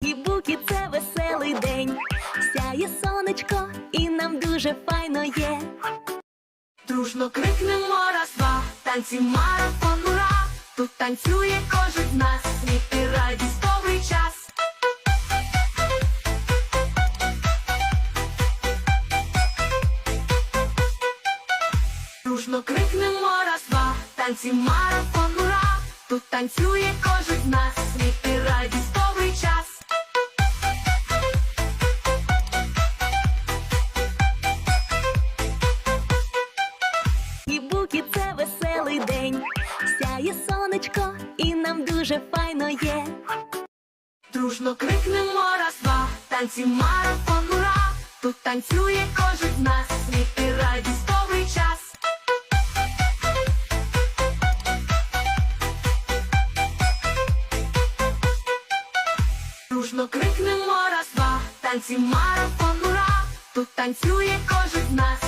І буки це веселий день. Сяє сонечко, і нам дуже файно є. Дружно крикнемо раз, два, танці марафон, ура! Тут танцює кожен з нас, сміх радість повний час. Дружно крикнемо раз, два, танці марафон, ура! Тут танцює кожен з нас, сміх І це веселий день. Сяє сонечко, і нам дуже файно є. Дружно крикнемо раз, два, танці марафон, ура! Тут танцює кожен з нас, сміх і радість повний час. Дружно крикнемо раз, два, танці марафон, ура! Тут танцює кожен з нас,